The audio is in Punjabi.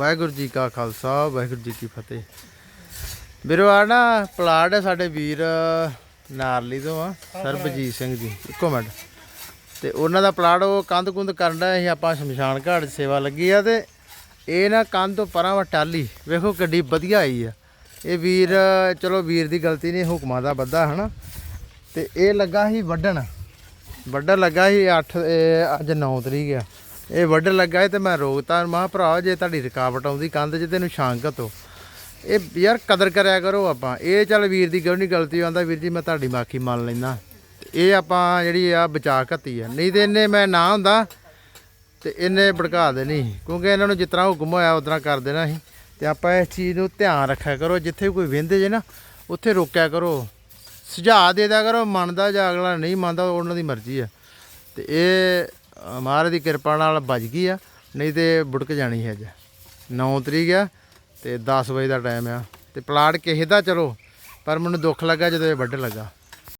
ਵਾਹਿਗੁਰੂ ਜੀ ਕਾ ਖਾਲਸਾ ਵਾਹਿਗੁਰੂ ਜੀ ਕੀ ਫਤਿਹ। ਵੀਰੋ ਆ ਨਾ ਪਲਾਟ ਹੈ ਸਾਡੇ ਵੀਰ ਨਾਰਲੀ ਤੋਂ ਆ ਸਰਬਜੀਤ ਸਿੰਘ ਜੀ। ਇੱਕੋ ਮਿੰਟ। ਤੇ ਉਹਨਾਂ ਦਾ ਪਲਾਟ ਉਹ ਕੰਧ ਕੁੰਧ ਕਰਨ ਦਾ ਅਸੀਂ ਆਪਾਂ ਸ਼ਮਸ਼ਾਨ ਘਾਟ ਸੇਵਾ ਲੱਗੀ ਆ ਤੇ ਇਹ ਨਾ ਕੰਧ ਤੋਂ ਪਰਾਂ ਵਾ ਟਾਲੀ ਵੇਖੋ ਕਿੱਡੀ ਵਧੀਆ ਆਈ ਆ। ਇਹ ਵੀਰ ਚਲੋ ਵੀਰ ਦੀ ਗਲਤੀ ਨਹੀਂ ਹੁਕਮਾਂ ਦਾ ਬੱਧਾ ਹਨਾ? ਤੇ ਇਹ ਲੱਗਾ ਸੀ ਵੱਢਣ। ਵੱਢਣ ਲੱਗਾ ਸੀ 8 ਅੱਜ 9 ਤਰੀਕ ਆ। ਇਹ ਵੱਢਣ ਲੱਗਾ ਸੀ ਤੇ ਮੈਂ ਰੋਕਤਾ ਮਾ ਭਰਾ, ਜੇ ਤੁਹਾਡੀ ਰੁਕਾਵਟ ਆਉਂਦੀ ਕੰਧ 'ਚ, ਤੈਨੂੰ ਸ਼ਾਂਕਤ ਹੋ। ਇਹ ਯਾਰ ਕਦਰ ਕਰਿਆ ਕਰੋ ਆਪਾਂ। ਇਹ ਚੱਲ ਵੀਰ ਦੀ ਗੱਲ ਨਹੀਂ ਗਲਤੀ ਆਂਦਾ ਵੀਰ ਜੀ, ਮੈਂ ਤੁਹਾਡੀ ਮਾਖੀ ਮੰਨ ਲੈਂਦਾ। ਤੇ ਇਹ ਆਪਾਂ ਜਿਹੜੀ ਆ ਬਚਾ ਘੱਤੀ ਆ। ਨਹੀਂ ਤੇ ਇਹਨੇ ਮੈਂ ਨਾ ਹੁੰਦਾ ਤੇ ਇਹਨੇ ਭੜਕਾ ਦੇਣੀ। ਕਿਉਂਕਿ ਇਹਨਾਂ ਨੂੰ ਜਿਤਨਾ ਹੁਕਮ ਹੋਇਆ ਉਤਨਾ ਕਰ ਦੇਣਾ ਸੀ। ਤੇ ਆਪਾਂ ਇਸ ਚੀਜ਼ ਨੂੰ ਧਿਆਨ ਰੱਖਿਆ ਕਰੋ। ਜਿੱਥੇ ਕੋਈ ਵਹਿੰਦੇ ਜੇ ਨਾ, ਉੱਥੇ ਰੋਕਿਆ ਕਰੋ। ਸੁਝਾਅ ਦੇ ਦਿਆ ਕਰੋ। ਮੰਨਦਾ ਜਾਂ ਅਗਲਾ ਨਹੀਂ ਮੰਨਦਾ ਉਹਨਾਂ ਦੀ ਮਰਜ਼ੀ ਆ। ਤੇ ਇਹ ਮਹਾਰਾਜ ਦੀ ਕਿਰਪਾ ਨਾਲ ਬਚ ਗਈ ਆ, ਨਹੀਂ ਤੇ ਬੁੜਕ ਜਾਣੀ ਹੈ ਅੱਜ। 9 ਤਰੀਕ ਆ ਤੇ 10 ਵਜੇ ਦਾ ਟਾਈਮ ਆ। ਤੇ ਪਲਾਟ ਕਿਸੇ ਦਾ ਚਲੋ, ਪਰ ਮੈਨੂੰ ਦੁੱਖ ਲੱਗਾ ਜਦੋਂ ਇਹ ਵੱਢਣ ਲੱਗਾ।